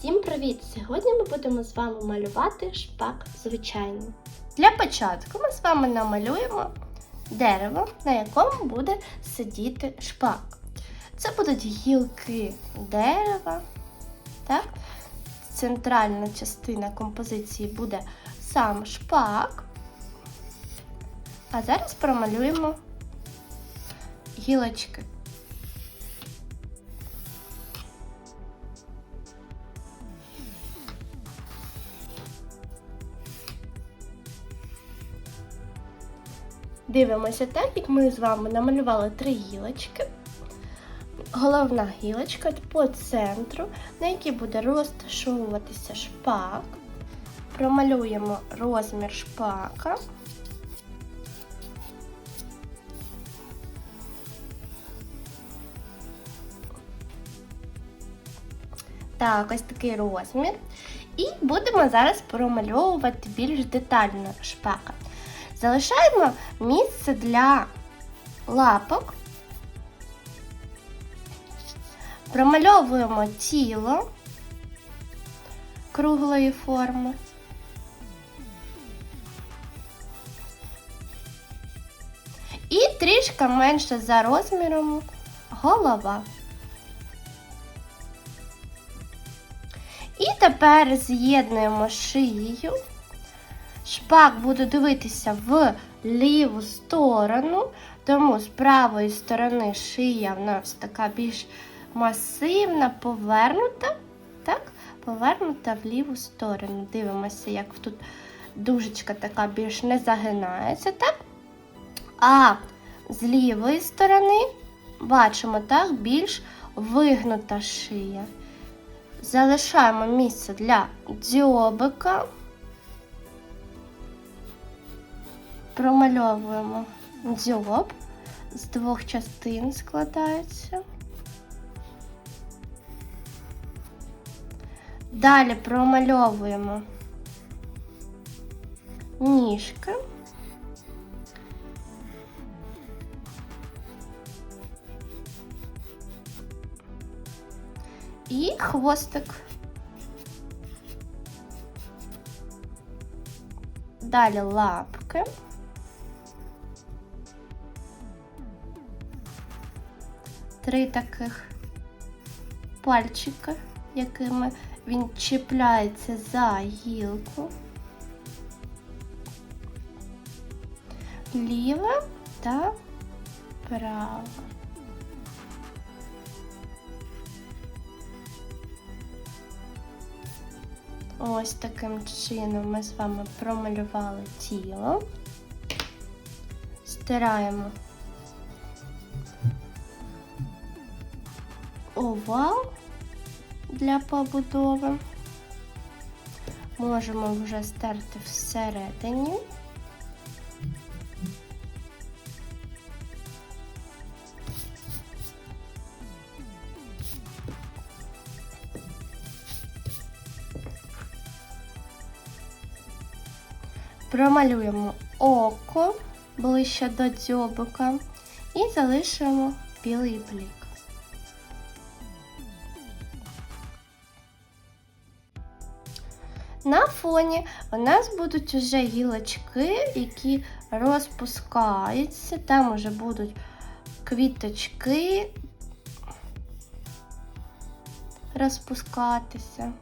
Всім привіт! Сьогодні ми будемо з вами малювати шпак звичайний. Для початку ми з вами намалюємо дерево, на якому буде сидіти шпак. Це будуть гілки дерева. Так? Центральна частина композиції буде сам шпак. А зараз промалюємо гілочки. Дивимося так, як ми з вами намалювали три гілочки. Головна гілочка по центру, на якій буде розташовуватися шпак. Промалюємо розмір шпака. Так, ось такий розмір. І будемо зараз промальовувати більш детально шпака. Залишаємо місце для лапок. Промальовуємо тіло круглої форми. І трішки менше за розміром голова. І тепер з'єднуємо шиєю. Шпак буде дивитися в ліву сторону, тому з правої сторони шия в нас така більш масивна, повернута. Так? Повернута в ліву сторону. Дивимося, як тут дужечка така більш не загинається. так? А з лівої сторони бачимо так, більш вигнута шия. Залишаємо місце для дзьобика. Промальовуємо дзьоб. З двох частин складається. Далі промальовуємо ніжки. І хвостик. Далі лапки. Три таких пальчика, якими він чіпляється за гілку. Ліва та права. Ось таким чином ми з вами промалювали тіло. Стираємо овал для побудови. Можемо вже стерти всередині. Промалюємо око ближче до дзьобика і залишимо білий блік. Фоні у нас будуть вже гілочки, які розпускаються. Там вже будуть квіточки розпускатися.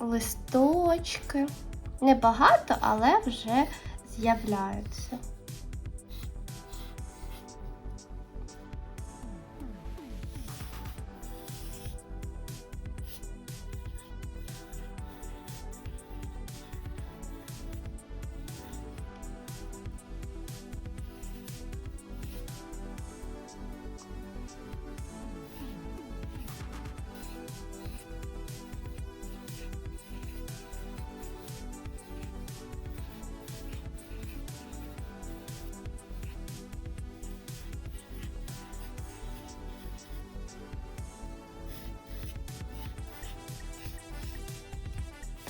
Листочки. Небагато, але вже з'являються.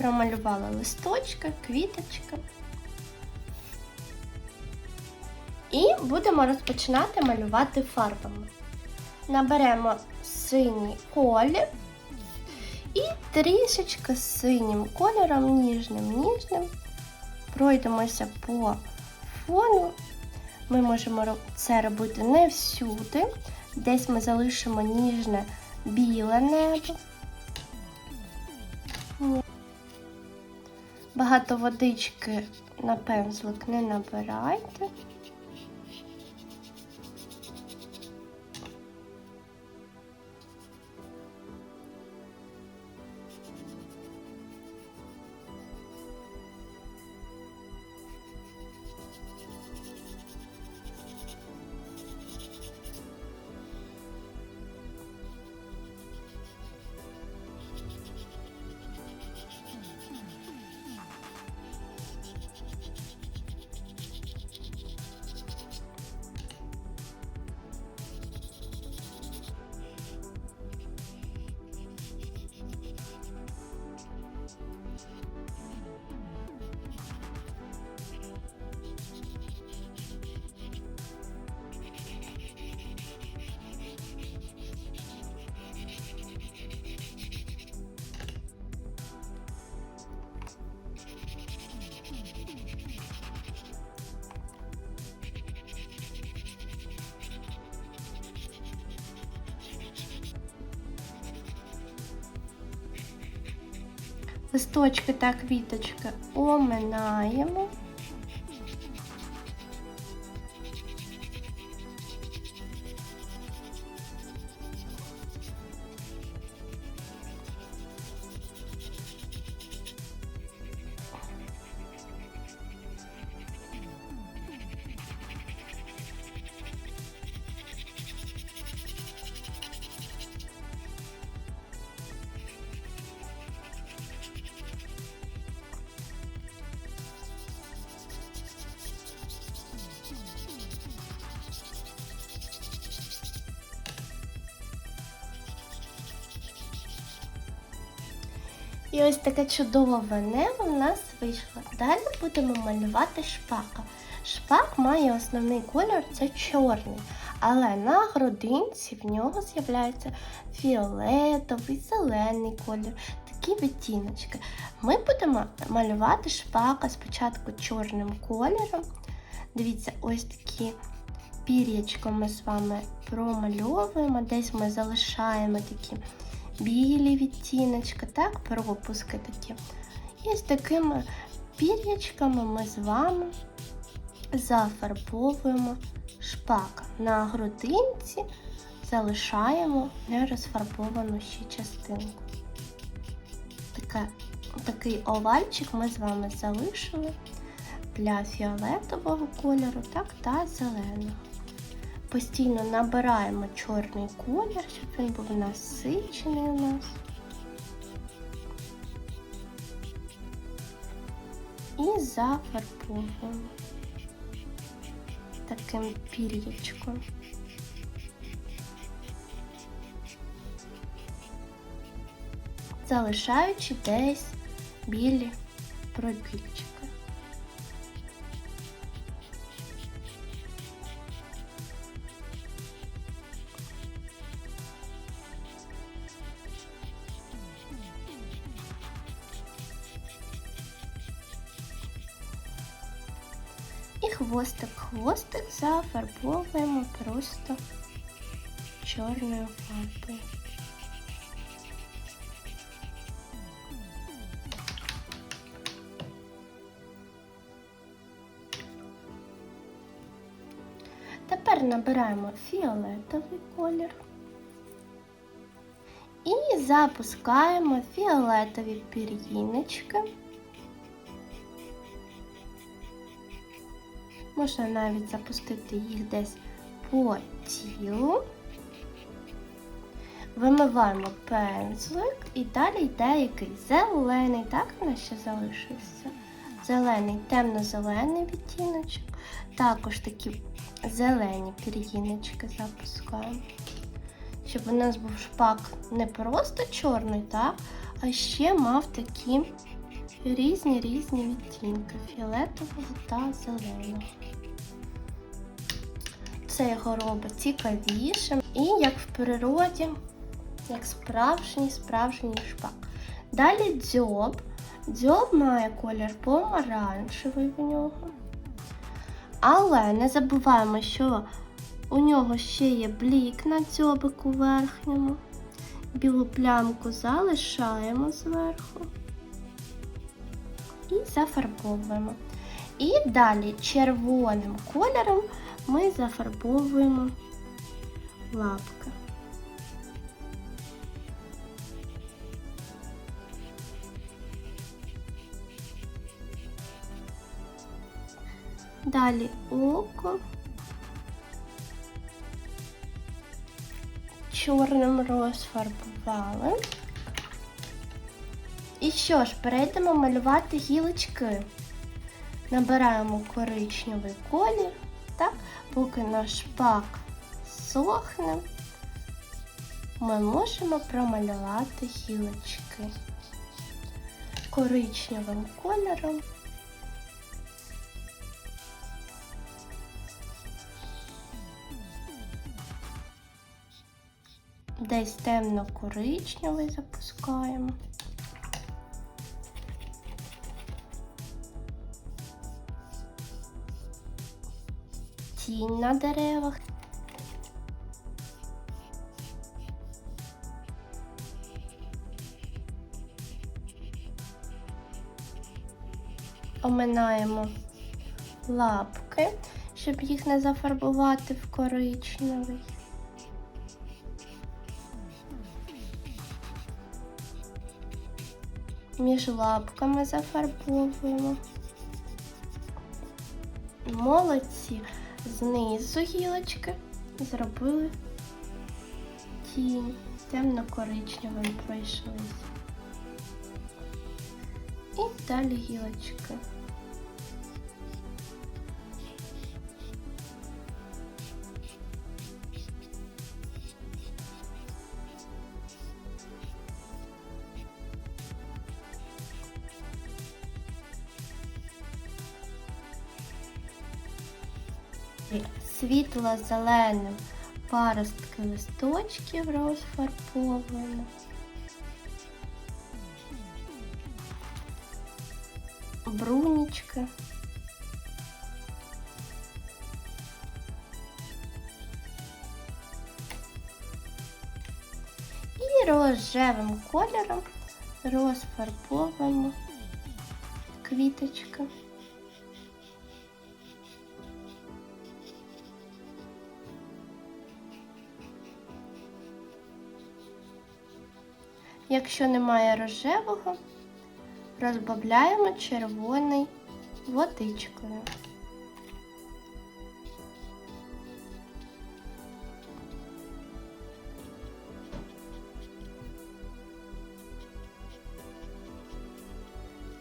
Промалювала листочка, квіточка. І будемо розпочинати малювати фарбами. Наберемо синій колір і трішечки синім кольором, ніжним, ніжним. Пройдемося по фону. Ми можемо це робити не всюди. Десь ми залишимо ніжне біле небо. Багато водички на пензлик не набирайте. Листочки та квіточки оминаємо. І ось таке чудове небо в нас вийшло. Далі будемо малювати шпака. Шпак має основний кольор це чорний, але на грудинці в нього з'являється фіолетовий, зелений колір, такі відтіночки. Ми будемо малювати шпака спочатку чорним кольором. Дивіться, ось такі пір'ячко ми з вами промальовуємо, десь ми залишаємо такі білі відтіночки, так, пропуски такі. І з такими пір'ячками ми з вами зафарбовуємо шпак. На грудинці залишаємо нерозфарбовану ще частинку. Таке, такий овальчик ми з вами залишили для фіолетового кольору, так, та зеленого. Постійно набираємо чорний колір, щоб він був насичений у нас. І зафарбовуємо таким пір'ячком. Залишаючи десь білі пробільчики. Хвостик. Хвостик зафарбовуємо просто чорною фарбою. Тепер набираємо фіолетовий колір і запускаємо фіолетові пір'їночки. Можна навіть запустити їх десь по тілу. Вимиваємо пензлик і далі йде який зелений, так в нас ще залишився. Зелений, темно-зелений відтіночок. Також такі зелені пір'їночки запускаємо. Щоб у нас був шпак не просто чорний, так, а ще мав такі різні різні відтінки фіолетового та зеленого. це його робить цікавішим і як в природі, як справжній справжній шпак. Далі дзьоб. Дзьоб має колір помаранчевий в нього. Але не забуваємо, що у нього ще є блік на дзьобику верхньому. Білу плямку залишаємо зверху і зафарбовуємо. І далі червоним кольором ми зафарбовуємо лапки. Далі око. Чорним розфарбували. І що ж, перейдемо малювати гілочки. Набираємо коричневий колір, так, поки наш шпак сохне, ми можемо промалювати гілочки коричневим кольором. Десь темно-коричневий запускаємо. Тінь на деревах. Оминаємо лапки, щоб їх не зафарбувати в коричневий. Між лапками зафарбовуємо. Молодці. Знизу гілочки зробили тінь, темно-коричневим пройшлися. І далі гілочки. Світло-зеленим паростки листочків розфарбовано. Брунічки. І рожевим кольором розфарбовуємо квіточки. Якщо немає рожевого, розбавляємо червоний водичкою.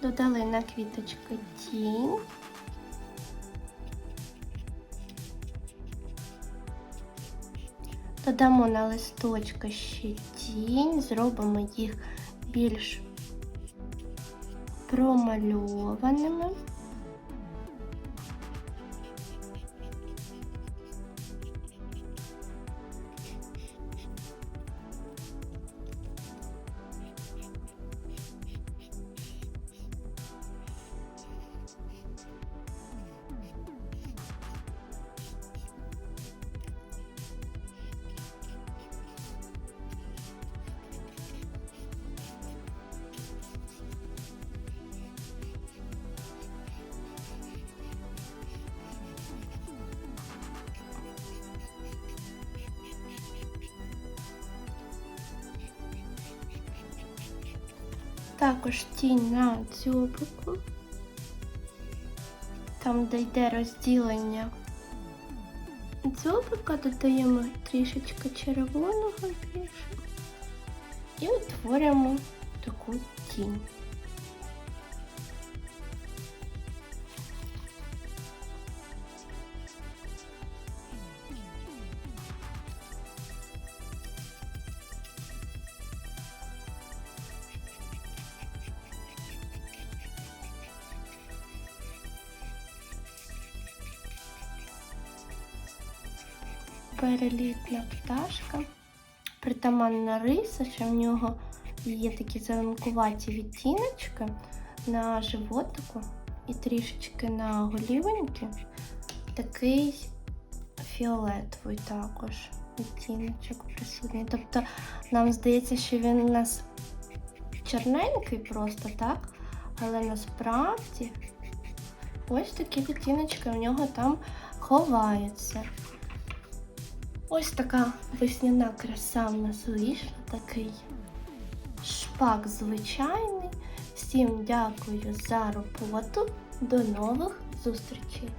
Додали на квіточки тінь. Додамо на листочки ще тінь, зробимо їх більш промальованими. Також тінь на дзьобику, там де йде розділення дзьобика, додаємо трішечки червоного більше і утворюємо таку тінь. Перелітна пташка. Притаманна риса, що в нього є такі зеленкуваті відтіночки на животику і трішечки на голівеньки. Такий фіолетовий також відтіночок присутній. Тобто нам здається, що він у нас чорненький просто, так? Але насправді ось такі відтіночки в нього там ховаються. Ось така весняна краса в нас вийшла, такий шпак звичайний. Всім дякую за роботу. До нових зустрічей!